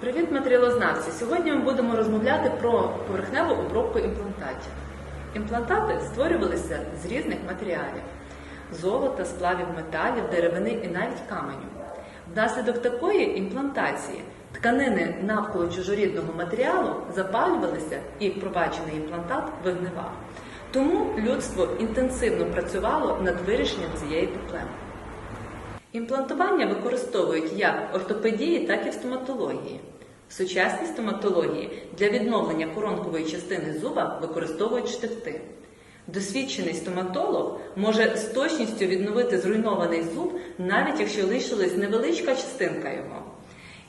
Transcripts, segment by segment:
Привіт, матеріалознавці! Сьогодні ми будемо розмовляти про поверхневу обробку імплантатів. Імплантати створювалися з різних матеріалів: золота, сплавів металів, деревини і навіть каменю. Внаслідок такої імплантації тканини навколо чужорідного матеріалу запалювалися і впроваджений імплантат вигнивав. Тому людство інтенсивно працювало над вирішенням цієї проблеми. Імплантування використовують як в ортопедії, так і в стоматології. В сучасній стоматології для відновлення коронкової частини зуба використовують штифти. Досвідчений стоматолог може з точністю відновити зруйнований зуб, навіть якщо лишилась невеличка частинка його.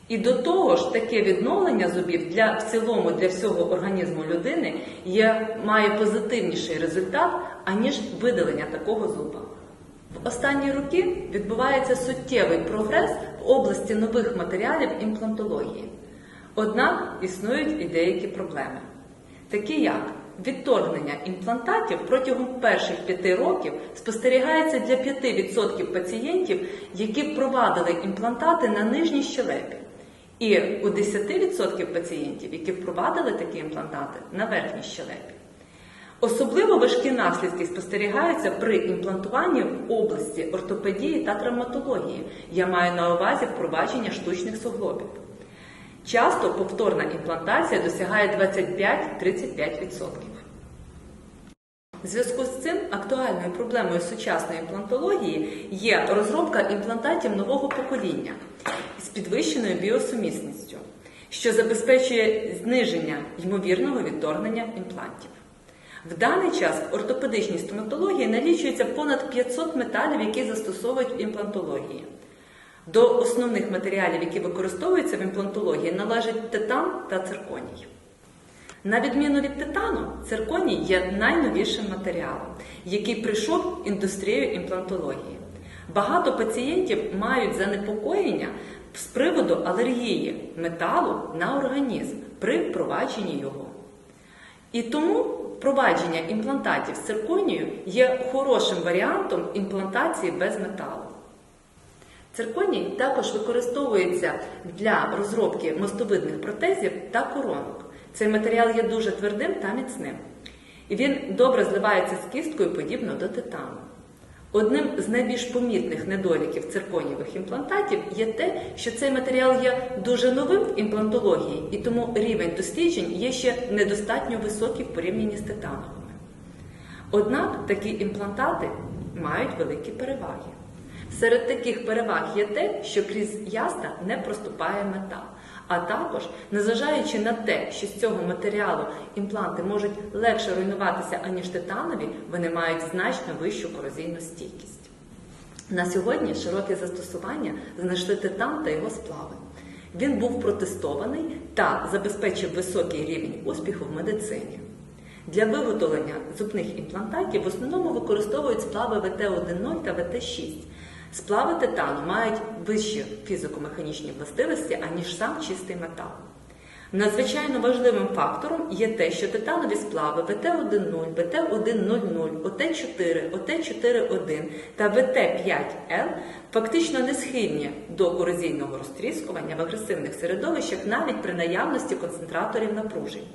І до того ж, таке відновлення зубів для в цілому для всього організму людини є, має позитивніший результат, аніж видалення такого зуба. В останні роки відбувається суттєвий прогрес в області нових матеріалів імплантології. Однак існують і деякі проблеми, такі як відторгнення імплантатів протягом перших п'яти років спостерігається для 5% пацієнтів, які впровадили імплантати на нижній щелепі, і у 10% пацієнтів, які впровадили такі імплантати на верхній щелепі. Особливо важкі наслідки спостерігаються при імплантуванні в області ортопедії та травматології. Я маю на увазі впровадження штучних суглобів. Часто повторна імплантація досягає 25-35%. В зв'язку з цим актуальною проблемою сучасної імплантології є розробка імплантатів нового покоління з підвищеною біосумісністю, що забезпечує зниження ймовірного відторгнення імплантів. В даний час в ортопедичній стоматології налічується понад 500 металів, які застосовують в імплантології. До основних матеріалів, які використовуються в імплантології, належать титан та цирконій. На відміну від титану, цирконій є найновішим матеріалом, який прийшов в індустрію імплантології. Багато пацієнтів мають занепокоєння з приводу алергії металу на організм при впровадженні його. І тому впровадження імплантатів з цирконію є хорошим варіантом імплантації без металу. Цирконій також використовується для розробки мостовидних протезів та коронок. Цей матеріал є дуже твердим та міцним. І він добре зливається з кісткою подібно до титану. Одним з найбільш помітних недоліків цирконієвих імплантатів є те, що цей матеріал є дуже новим в імплантології, і тому рівень досліджень є ще недостатньо високий в порівнянні з титановими. Однак такі імплантати мають великі переваги. Серед таких переваг є те, що крізь яста не проступає метал. А також, незважаючи на те, що з цього матеріалу імпланти можуть легше руйнуватися, аніж титанові, вони мають значно вищу корозійну стійкість. На сьогодні широке застосування знайшли титан та його сплави. Він був протестований та забезпечив високий рівень успіху в медицині. Для виготовлення зубних імплантатів в основному використовують сплави ВТ-1.0 та ВТ-6. Сплави титану мають вищі фізико-механічні властивості, аніж сам чистий метал. Надзвичайно важливим фактором є те, що титанові сплави ВТ-1.0, ВТ-1.00, ОТ4, ОТ4.1 та ВТ5Л фактично не схильні до корозійного розтріскування в агресивних середовищах навіть при наявності концентраторів напружень.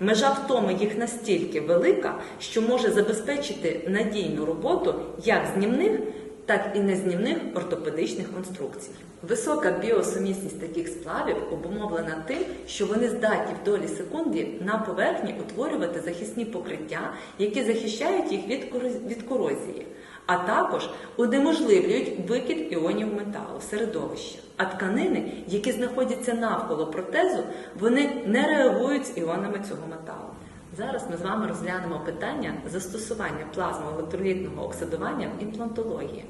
Межа втоми їх настільки велика, що може забезпечити надійну роботу як знімних, так і незнімних ортопедичних конструкцій. Висока біосумісність таких сплавів обумовлена тим, що вони здатні в долі секунди на поверхні утворювати захисні покриття, які захищають їх від корозії, а також унеможливлюють викид іонів металу в середовище. А тканини, які знаходяться навколо протезу, вони не реагують з іонами цього металу. Зараз ми з вами розглянемо питання застосування плазмоелектролітного оксидування в імплантології.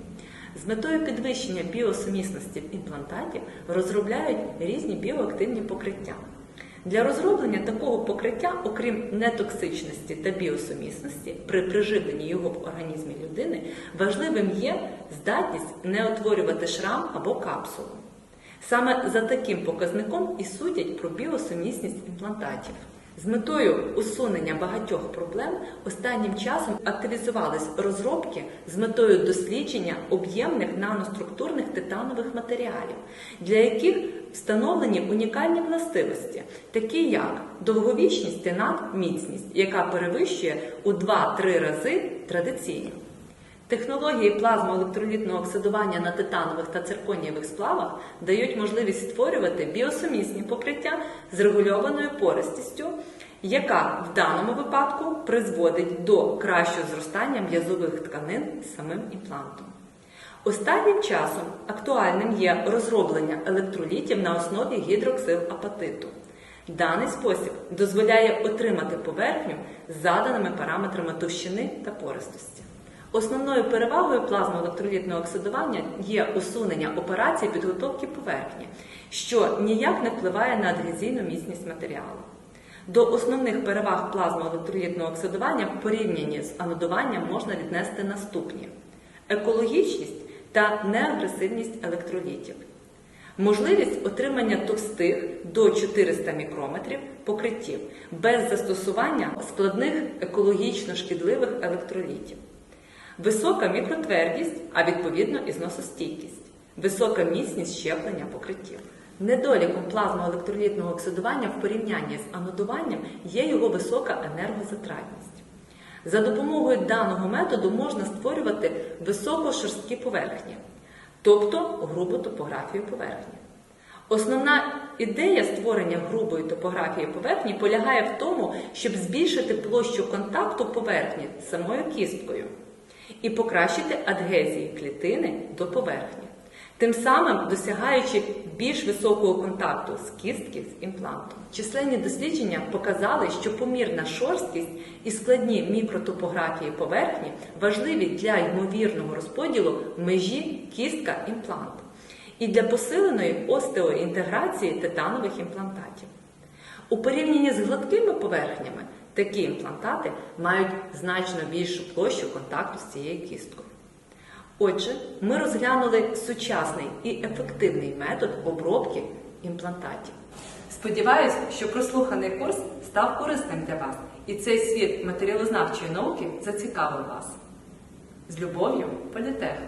З метою підвищення біосумісності імплантатів розробляють різні біоактивні покриття. Для розроблення такого покриття, окрім нетоксичності та біосумісності, при приживленні його в організмі людини, важливим є здатність не утворювати шрам або капсулу. Саме за таким показником і судять про біосумісність імплантатів. З метою усунення багатьох проблем останнім часом активізувались розробки з метою дослідження об'ємних наноструктурних титанових матеріалів, для яких встановлені унікальні властивості, такі як довговічність і надміцність, яка перевищує у 2-3 рази традиційну. Технології плазмоелектролітного оксидування на титанових та цирконієвих сплавах дають можливість створювати біосумісні покриття з регульованою пористістю, яка в даному випадку призводить до кращого зростання м'язових тканин самим імплантом. Останнім часом актуальним є розроблення електролітів на основі гідроксилапатиту. Даний спосіб дозволяє отримати поверхню з заданими параметрами товщини та пористості. Основною перевагою плазмоелектролітного оксидування є усунення операції підготовки поверхні, що ніяк не впливає на адгезійну міцність матеріалу. До основних переваг плазмоелектролітного оксидування в порівнянні з анодуванням можна віднести наступні: екологічність та неагресивність електролітів, можливість отримання товстих до 400 мікрометрів покриттів без застосування складних екологічно шкідливих електролітів. Висока мікротвердість, а відповідно і зносостійкість, висока міцність щеплення покриттів. Недоліком плазмоелектролітного оксидування в порівнянні з анодуванням є його висока енергозатратність. За допомогою даного методу можна створювати високошорсткі поверхні, тобто грубу топографію поверхні. Основна ідея створення грубої топографії поверхні полягає в тому, щоб збільшити площу контакту поверхні з самою кісткою і покращити адгезії клітини до поверхні, тим самим досягаючи більш високого контакту з кістки з імплантом. Численні дослідження показали, що помірна шорсткість і складні мікротопографії поверхні важливі для ймовірного розподілу межі кістка-імплант і для посиленої остеоінтеграції титанових імплантатів. У порівнянні з гладкими поверхнями такі імплантати мають значно більшу площу контакту з цією кісткою. Отже, ми розглянули сучасний і ефективний метод обробки імплантатів. Сподіваюсь, що прослуханий курс став корисним для вас, і цей світ матеріалознавчої науки зацікавив вас. З любов'ю, політех!